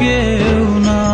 কেউ নাই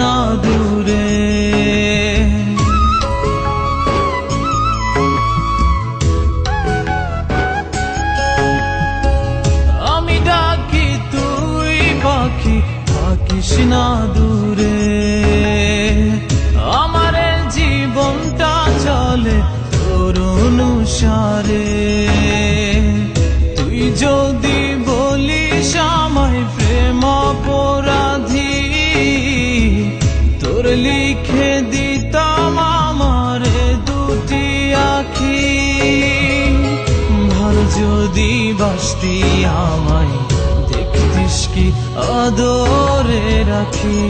না দূরে। আমি ডাকি তুই পাখি থাকিস না দূরে। যদি বাসতি আমায় দেখতিস কি আদরে রাখি।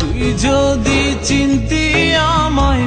তুই যদি চিন্তি আমায়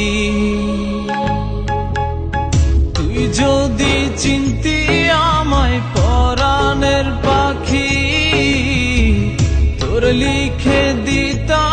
लिखे दीता